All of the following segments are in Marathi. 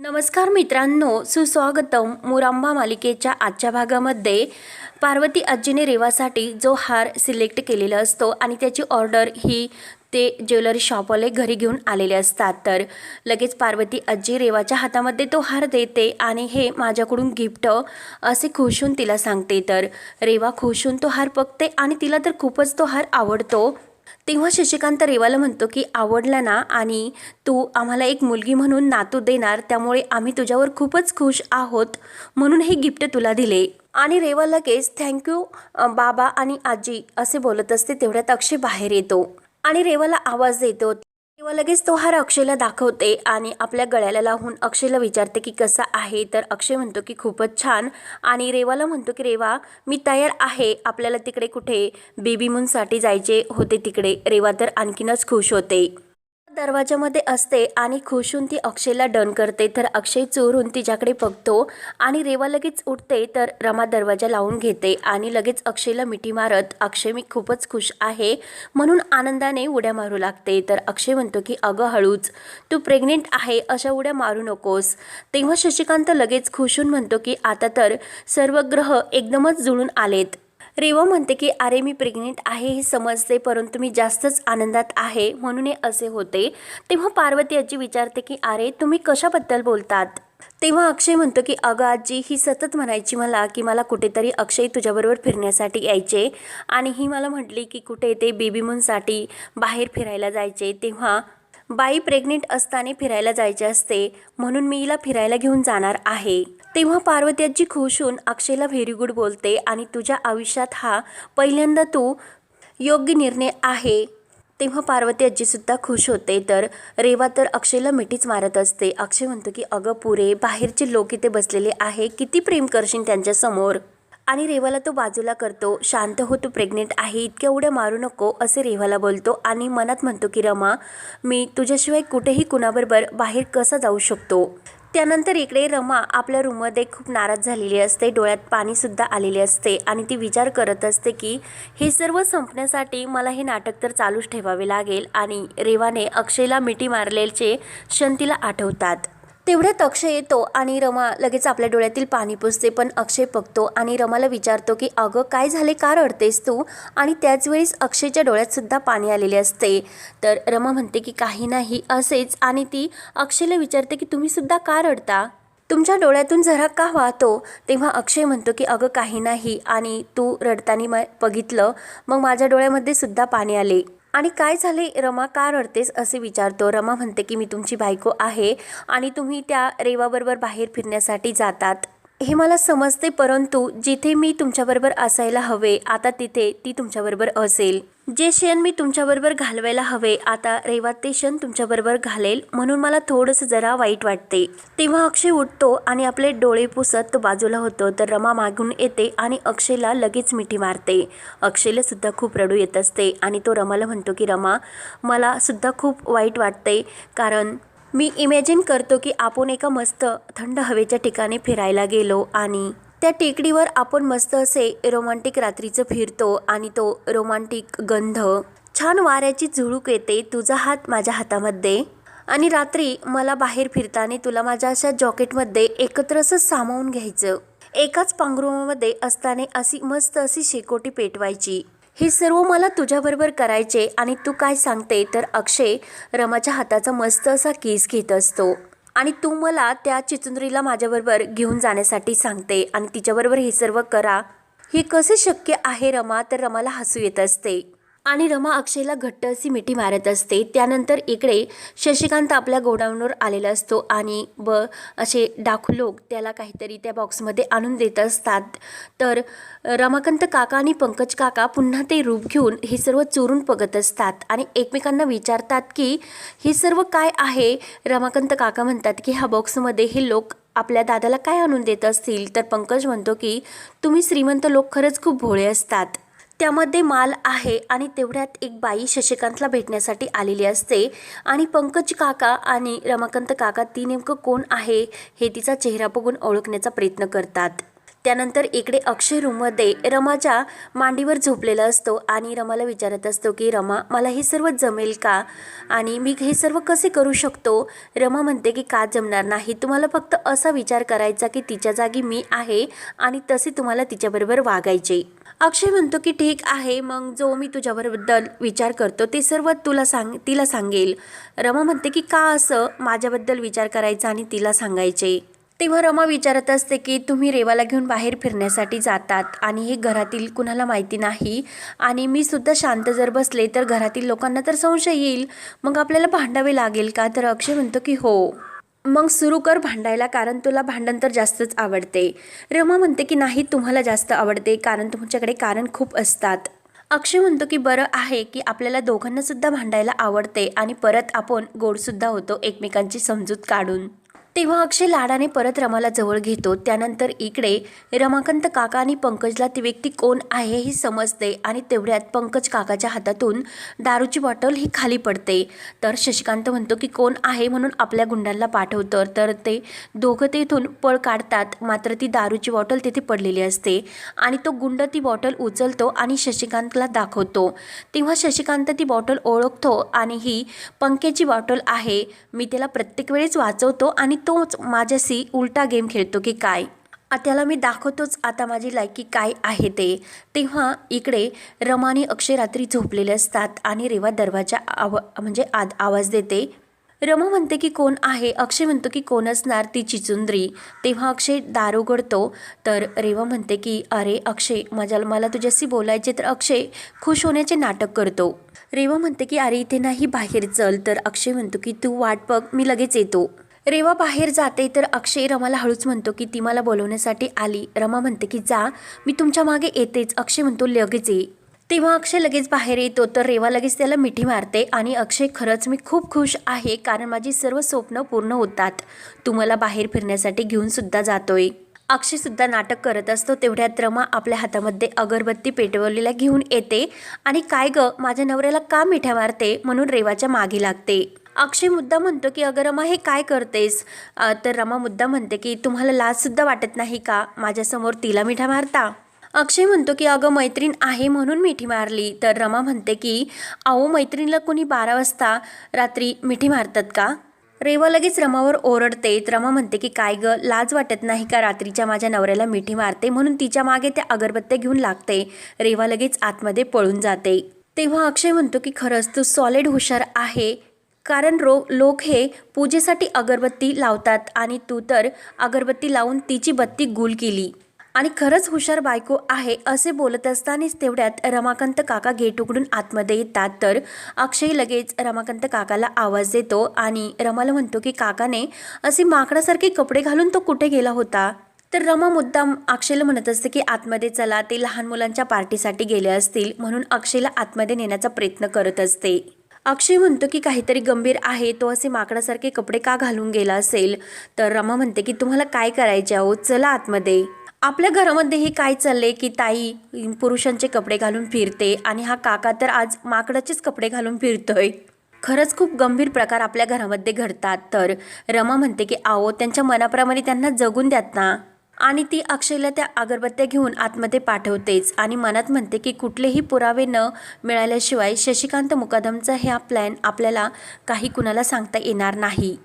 नमस्कार मित्रांनो सुस्वागतम मुरांबा मालिकेच्या आजच्या भागामध्ये पार्वती आजीने रेवासाठी जो हार सिलेक्ट केलेला असतो आणि त्याची ऑर्डर ही ते ज्वेलरी शॉपवाले घरी घेऊन आलेले असतात. तर लगेच पार्वती आजी रेवाच्या हातामध्ये तो हार देते आणि हे माझ्याकडून गिफ्ट असे खुशून तिला सांगते. तर रेवा खुशून तो हार बघते आणि तिला तर खूपच तो हार आवडतो. तेव्हा शशिकांत रेवाला म्हणतो की आवडला ना आणि तू आम्हाला एक मुलगी म्हणून नातू देणार त्यामुळे आम्ही तुझ्यावर खूपच खुश आहोत म्हणून हे गिफ्ट तुला दिले. आणि रेवा लगेच थँक्यू बाबा आणि आजी असे बोलत असते तेवढ्यात अक्षय बाहेर येतो आणि रेवाला आवाज देतो. तेव्हा लगेच तो हार अक्षयला दाखवते आणि आपल्या गळ्याला लावून अक्षयला विचारते की कसा आहे. तर अक्षय म्हणतो की खूपच छान. आणि रेवाला म्हणतो की रेवा मी तयार आहे. आपल्याला तिकडे कुठे बेबी मूनसाठी जायचे होते तिकडे. रेवा तर आणखीनच खुश होते. दरवाजामध्ये असते आणि खुश होऊन ती अक्षयला डन करते. तर अक्षय चोरून तिच्याकडे बघतो आणि रेवा लगेच उठते तर रमा दरवाजा लावून घेते आणि लगेच अक्षयला मिठी मारत अक्षय मी खूपच खुश आहे म्हणून आनंदाने उड्या मारू लागते. तर अक्षय म्हणतो की अगं हळूच तू प्रेग्नेंट आहे अशा उड्या मारू नकोस. तेव्हा शशिकांत लगेच खुश होऊन म्हणतो की आता तर सर्व ग्रह एकदमच जुळून आलेत. रेवा म्हणते की अरे मी प्रेग्नेंट आहे हे समजते परंतु मी जास्तच आनंदात आहे म्हणून हे असे होते. तेव्हा पार्वती आजी विचारते की अरे तुम्ही कशाबद्दल बोलतात? तेव्हा अक्षय म्हणतो की अगं आजी ही सतत म्हणायची मला की मला कुठेतरी अक्षय तुझ्याबरोबर फिरण्यासाठी यायचे आणि ही मला म्हटली की कुठे ते बेबी मूनसाठी बाहेर फिरायला जायचे. तेव्हा बाई प्रेग्नेंट असताना फिरायला जायचे असते म्हणून मी हिला फिरायला घेऊन जाणार आहे. तेव्हा पार्वती आजी खुश होऊन अक्षयला व्हेरी गुड बोलते आणि तुझ्या आयुष्यात हा पहिल्यांदा तू योग्य निर्णय आहे. तेव्हा पार्वती आजीसुद्धा खुश होते. तर रेवा तर अक्षयला मिठीच मारत असते. अक्षय म्हणतो की अगं पुरे बाहेरचे लोक इथे बसलेले आहे. किती प्रेम करशील त्यांच्यासमोर आणि रेवाला तो बाजूला करतो. शांत हो तू प्रेग्नेंट आहे. इतक्या उड्या मारू नको असे रेवाला बोलतो. आणि मनात म्हणतो की रमा मी तुझ्याशिवाय कुठेही कुणाबरोबर बाहेर कसा जाऊ शकतो? त्यानंतर इकडे रमा आपल्या रूममध्ये खूप नाराज झालेली असते. डोळ्यात पाणीसुद्धा आलेले असते आणि ती विचार करत असते की हे सर्व संपण्यासाठी मला हे नाटक तर चालूच ठेवावे लागेल. आणि रेवाने अक्षयला मिठी मारलेचे क्षण तिला आठवतात. तेवढ्यात अक्षय येतो आणि रमा लगेच आपल्या डोळ्यातील पाणी पुसते पण अक्षय बघतो आणि रमाला विचारतो की अगं काय झाले? का रडतेस तू? आणि त्याच वेळेस अक्षयच्या डोळ्यातसुद्धा पाणी आलेले असते. तर रमा म्हणते की काही नाही असेच. आणि ती अक्षयला विचारते की तुम्हीसुद्धा का रडता? तुमच्या डोळ्यातून जरा का वाहतो? तेव्हा अक्षय म्हणतो की अगं काही नाही. आणि तू रडताना म बघितलं मग माझ्या डोळ्यामध्ये सुद्धा पाणी आले. आणि काय झाले? रमा का रडतेस? असे विचारतो. रमा म्हणते की मी तुमची बायको आहे आणि तुम्ही त्या रेवाबरोबर बाहेर फिरण्यासाठी जातात. हे मला समजते परंतु जिथे मी तुमच्याबरोबर असायला हवे आता तिथे ती तुमच्याबरोबर असेल. जे क्षण मी तुमच्याबरोबर घालवायला हवे आता रेवा ते क्षण तुमच्याबरोबर घालेल म्हणून मला थोडंसं जरा वाईट वाटते. तेव्हा अक्षय उठतो आणि आपले डोळे पुसत तो बाजूला होतो तर रमा मागून येते आणि अक्षयला लगेच मिठी मारते. अक्षयला सुद्धा खूप रडू येत असते आणि तो रमाला म्हणतो की रमा मला सुद्धा खूप वाईट वाटते कारण मी इमॅजिन करतो की आपण एका मस्त थंड हवेच्या ठिकाणी फिरायला गेलो आणि त्या टेकडीवर आपण मस्त असे रोमांटिक रात्रीचं फिरतो आणि तो रोमांटिक गंध छान वाऱ्याची झुळूक येते तुझा हात माझ्या हातामध्ये. आणि रात्री मला बाहेर फिरताना तुला माझ्या अशा जॉकेटमध्ये एकत्र असं सामावून घ्यायचं. एकाच पांघरुमामध्ये असताना अशी मस्त अशी शेकोटी पेटवायची. हे सर्व मला तुझ्याबरोबर करायचे आणि तू काय सांगते तर अक्षय रमाच्या हाताचा मस्त असा केस घेत असतो. आणि तू मला त्या चिचुंद्रीला माझ्याबरोबर घेऊन जाण्यासाठी सांगते आणि तिच्याबरोबर हे सर्व करा. हे कसे शक्य आहे रमा? तर रमाला हसू येत असते. आणि रमा अक्षयला घट्ट अशी मिठी मारत असते. त्यानंतर इकडे शशिकांत आपल्या गोडाऊनवर आलेला असतो आणि ब असे डाखू लोक त्याला काहीतरी त्या बॉक्समध्ये आणून देत असतात. तर रमाकांत काका आणि पंकज काका पुन्हा ते रूप घेऊन हे सर्व चोरून बघत असतात आणि एकमेकांना विचारतात की हे सर्व काय आहे? रमाकांत काका म्हणतात की ह्या बॉक्समध्ये हे लोक आपल्या दादाला काय आणून देत असतील? तर पंकज म्हणतो की तुम्ही श्रीमंत लोक खरंच खूप भोळे असतात. त्यामध्ये माल आहे आणि तेवढ्यात एक बाई शशिकांतला भेटण्यासाठी आलेली असते. आणि पंकज काका आणि रमाकांत काका ती नेमकं कोण आहे हे तिचा चेहरा बघून ओळखण्याचा प्रयत्न करतात. त्यानंतर इकडे अक्षय रूममध्ये रमाच्या मांडीवर झोपलेला असतो आणि रमाला विचारत असतो की रमा मला हे सर्व जमेल का? आणि मी हे सर्व कसे करू शकतो? रमा म्हणते की का जमणार नाही. तुम्हाला फक्त असा विचार करायचा की तिच्या जागी मी आहे आणि तसे तुम्हाला तिच्याबरोबर वागायचे. अक्षय म्हणतो की ठीक आहे मग जो मी तुझ्याबद्दल विचार करतो ते सर्व तुला सांग तिला सांगेल. रमा म्हणते की का असं? माझ्याबद्दल विचार करायचा आणि तिला सांगायचे. तेव्हा रमा विचारत असते की तुम्ही रेवाला घेऊन बाहेर फिरण्यासाठी जातात आणि हे घरातील कुणाला माहिती नाही आणि मी सुद्धा शांत जर बसले तर घरातील लोकांना तर संशय येईल. मग आपल्याला भांडावे लागेल का? तर अक्षय म्हणतो की हो. मग सुरू कर भांडायला कारण तुला भांडण तर जास्तच आवडते. रमा म्हणते की नाही तुम्हाला जास्त आवडते कारण तुमच्याकडे कारण खूप असतात. अक्षय म्हणतो की बरं आहे की आपल्याला दोघांनासुद्धा भांडायला आवडते आणि परत आपण गोडसुद्धा होतो एकमेकांची समजूत काढून. तेव्हा अक्षय लाडाने परत रमाला जवळ घेतो. त्यानंतर इकडे रमाकांत काका आणि पंकजला ती व्यक्ती कोण आहे हे समजते आणि तेवढ्यात पंकज काकाच्या हातातून दारूची बॉटल ही खाली पडते. तर शशिकांत म्हणतो की कोण आहे म्हणून आपल्या गुंडांना पाठवतं. तर ते दोघं तेथून पळ काढतात. मात्र ती दारूची बॉटल तिथे पडलेली असते आणि तो गुंड ती बॉटल उचलतो आणि शशिकांतला दाखवतो. तेव्हा शशिकांत ती बॉटल ओळखतो आणि ही पंकेची बॉटल आहे. मी त्याला प्रत्येक वेळेस वाचवतो आणि तोच माझ्याशी उलटा गेम खेळतो की काय? त्याला मी दाखवतोच आता माझी लायकी काय आहे ते. तेव्हा इकडे रमाने अक्षय रात्री झोपलेले असतात आणि रेवा दरवाजा आव म्हणजे आद आवाज देते. रमा म्हणते की कोण आहे? अक्षय म्हणतो की कोण असणार? ती चिचुंद्री. तेव्हा अक्षय दार उघडतो. तर रेवा म्हणते की अरे अक्षय माझ्या मला तुझ्याशी बोलायचे तर अक्षय खुश होण्याचे नाटक करतो. रेवा म्हणते की अरे इथे नाही बाहेर चल. तर अक्षय म्हणतो की तू वाट बघ मी लगेच येतो. रेवा बाहेर जाते तर अक्षय रमाला हळूच म्हणतो की ती मला बोलवण्यासाठी आली. रमा म्हणते की जा मी तुमच्या मागे येतेच. अक्षय म्हणतो लगेच ये. तेव्हा अक्षय लगेच बाहेर येतो तर रेवा लगेच त्याला मिठी मारते आणि अक्षय खरंच मी खूप खुश आहे कारण माझी सर्व स्वप्न पूर्ण होतात. तू मला बाहेर फिरण्यासाठी घेऊन सुद्धा जातोय. अक्षयसुद्धा नाटक करत असतो तेवढ्यात रमा आपल्या हातामध्ये अगरबत्ती पेटवलेल्या घेऊन येते आणि काय ग माझ्या नवऱ्याला का मिठ्या मारते? म्हणून रेवाच्या मागे लागते. अक्षय मुद्दा म्हणतो की अगं रमा हे काय करतेस? तर रमा मुद्दा म्हणते की तुम्हाला लाजसुद्धा वाटत नाही का? माझ्यासमोर तिला मिठा मारता? अक्षय म्हणतो की अगं मैत्रीण आहे म्हणून मिठी मारली. तर रमा म्हणते की अहो मैत्रिणीला कोणी बारा वाजता रात्री मिठी मारतात का? रेवा लगेच रमावर ओरडते. रमा म्हणते की काय ग लाज वाटत नाही का रात्रीच्या माझ्या नवऱ्याला मिठी मारते? म्हणून तिच्यामागे त्या अगरबत्त्या घेऊन लागते. रेवा लगेच आतमध्ये पळून जाते. तेव्हा अक्षय म्हणतो की खरंच तू सॉलिड हुशार आहे. कारण रो लोक हे पूजेसाठी अगरबत्ती लावतात आणि तू तर अगरबत्ती लावून तिची बत्ती गुल केली. आणि खरंच हुशार बायको आहे असे बोलत असतानाच तेवढ्यात रमाकांत काका गेट उघडून आतमध्ये येतात. तर अक्षय लगेच रमाकांत काकाला आवाज देतो आणि रमाला म्हणतो की काकाने असे माकडासारखे कपडे घालून तो कुठे गेला होता? तर रमा मुद्दाम अक्षयला म्हणत असते की आतमध्ये चला ते लहान मुलांच्या पार्टीसाठी गेले असतील म्हणून अक्षयला आतमध्ये नेण्याचा प्रयत्न करत असते. अक्षय म्हणतो की काहीतरी गंभीर आहे तो असे माकडासारखे कपडे का घालून गेला असेल? तर रमा म्हणते की तुम्हाला काय करायचे आहो? चला आतमध्ये. आपल्या घरामध्ये हे काय चालले की ताई? पुरुषांचे कपडे घालून फिरते आणि हा काका तर आज माकडाचेच कपडे घालून फिरतोय. खरंच खूप गंभीर प्रकार आपल्या घरामध्ये घडतात. तर रमा म्हणते की आओ त्यांच्या मनाप्रमाणे त्यांना जगून द्यात ना. आणि ती अक्षयला त्या अगरबत्त्या घेऊन आतमध्ये पाठवतेच आणि मनात म्हणते की कुठलेही पुरावे न मिळाल्याशिवाय शशिकांत मुकादमचा हा प्लॅन आपल्याला काही कुणाला सांगता येणार नाही.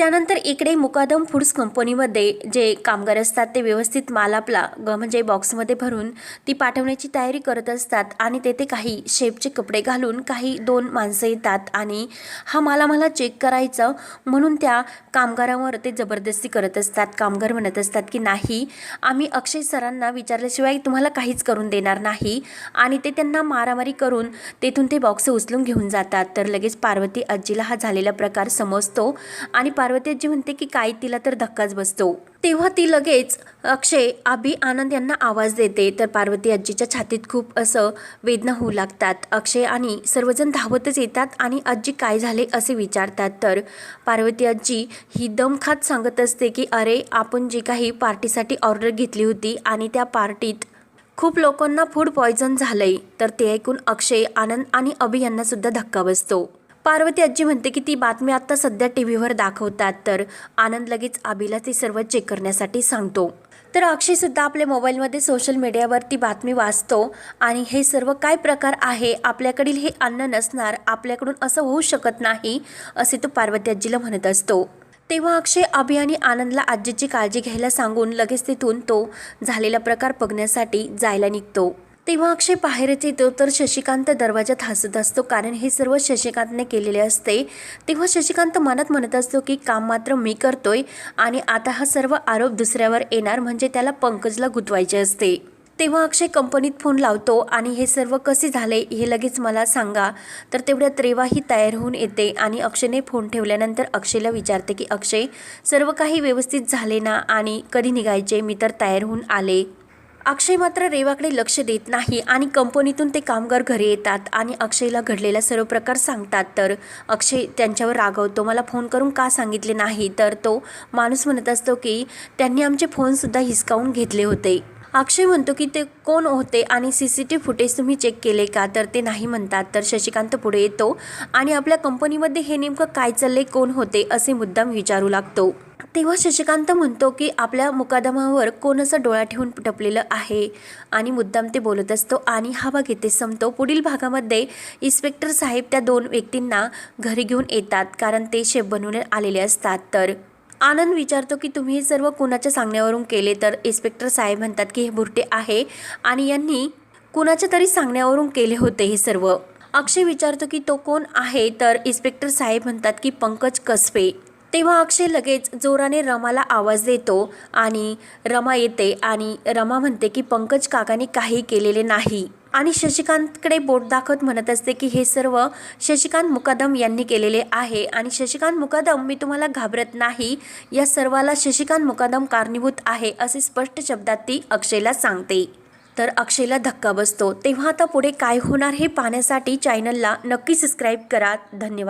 त्यानंतर इकडे मुकादम फूड्स कंपनीमध्ये जे कामगार असतात ते व्यवस्थित माल आपला ग म्हणजे बॉक्समध्ये भरून ती पाठवण्याची तयारी करत असतात आणि तेथे काही शेपचे कपडे घालून काही दोन माणसं येतात आणि हा माल आम्हाला चेक करायचं म्हणून त्या कामगारांवर ते जबरदस्ती करत असतात. कामगार म्हणत असतात की नाही आम्ही अक्षय सरांना विचारल्याशिवाय तुम्हाला काहीच करून देणार नाही. आणि ते त्यांना मारामारी करून तेथून ते बॉक्स उचलून घेऊन जातात. तर लगेच पार्वती आजीला हा झालेला प्रकार समजतो आणि पार्वती आजी म्हणते की काय तिला तर धक्काच बसतो. तेव्हा ती लगेच अक्षय आबी आनंद यांना आवाज देते. तर पार्वती आजीच्या छातीत खूप असं वेदना होऊ लागतात. अक्षय आणि सर्वजण धावतच येतात आणि आजी काय झाले असे विचारतात. तर पार्वती आजी ही दमखात सांगत असते की अरे आपण जी काही पार्टीसाठी ऑर्डर घेतली होती आणि त्या पार्टीत खूप लोकांना फूड पॉयझन झालंय. तर ते ऐकून अक्षय आनंद आणि अभि यांनासुद्धा धक्का बसतो. पार्वती आजी म्हणते की ती बातमी आता सध्या टी व्हीवर दाखवतात तर आनंद लगेच आबीला ते सर्व चेक करण्यासाठी सांगतो. तर अक्षयसुद्धा आपल्या मोबाईलमध्ये सोशल मीडियावर ती बातमी वाचतो आणि हे सर्व काय प्रकार आहे? आपल्याकडील हे अन्न नसणार आपल्याकडून असं होऊ शकत नाही असे तो पार्वती आजीला म्हणत असतो. तेव्हा अक्षय अभि आणि आनंदला आजीची काळजी घ्यायला सांगून लगेच तिथून तो झालेला प्रकार बघण्यासाठी जायला निघतो. तेव्हा अक्षय बाहेरच येतो तर शशिकांत दरवाजात हसत असतो. कारण हे सर्व शशिकांतने केलेले असते. तेव्हा शशिकांत मनात म्हणत असतो की काम मात्र मी करतोय आणि आता हा सर्व आरोप दुसऱ्यावर येणार म्हणजे त्याला पंकजला गुंतवायचे असते. तेव्हा अक्षय कंपनीत फोन लावतो आणि हे सर्व कसे झाले हे लगेच मला सांगा. तर तेवढ्यात रेवाही तयार होऊन येते आणि अक्षयने फोन ठेवल्यानंतर अक्षयला विचारते की अक्षय सर्व काही व्यवस्थित झाले ना? आणि कधी निघायचे? मी तर तयार होऊन आले. अक्षय मात्र रेवाकडे लक्ष देत नाही आणि कंपनीतून ते कामगार घरी येतात आणि अक्षयला घडलेला सर्व प्रकार सांगतात. तर अक्षय त्यांच्यावर रागवतो. मला फोन करून का सांगितले नाही? तर तो माणूस म्हणत असतो की त्यांनी आमचे फोनसुद्धा हिसकावून घेतले होते. अक्षय म्हणतो की ते कोण होते आणि सी सी टी फुटेज तुम्ही चेक केले का? तर ते नाही म्हणतात. तर शशिकांत पुढे येतो आणि आपल्या कंपनीमध्ये हे नेमकं काय चालले कोण होते असे मुद्दाम विचारू लागतो. तेव्हा शशिकांत म्हणतो की आपल्या मुकादमावर कोण असं डोळा ठेवून टपलेलं आहे? आणि मुद्दाम ते बोलत असतो आणि हा भाग येथे संपतो. पुढील भागामध्ये इन्स्पेक्टर साहेब त्या दोन व्यक्तींना घरी घेऊन येतात कारण ते शेफ बनवून आलेले असतात. तर आनंद विचारतो की तुम्ही हे सर्व कुणाच्या सांगण्यावरून केले? तर इन्स्पेक्टर साहेब म्हणतात की हे बुरटे आहे आणि यांनी कुणाच्या तरी सांगण्यावरून केले होते हे सर्व. अक्षय विचारतो की तो कोण आहे? तर इन्स्पेक्टर साहेब म्हणतात की पंकज कसबे. तेव्हा अक्षय लगेच जोराने रमाला आवाज देतो आणि रमा येते आणि रमा म्हणते की पंकज काकाने काही केलेले नाही. आणि शशिकांतकडे बोट दाखवत म्हणत असते की हे सर्व शशिकांत मुकादम यांनी केलेले आहे आणि शशिकांत मुकादम मी तुम्हाला घाबरत नाही या सर्वाला शशिकांत मुकादम कारणीभूत आहे असे स्पष्ट शब्दात ती अक्षयला सांगते. तर अक्षयला धक्का बसतो. तेव्हा आता पुढे काय होणार हे पाहण्यासाठी चॅनलला नक्की सबस्क्राईब करा. धन्यवाद.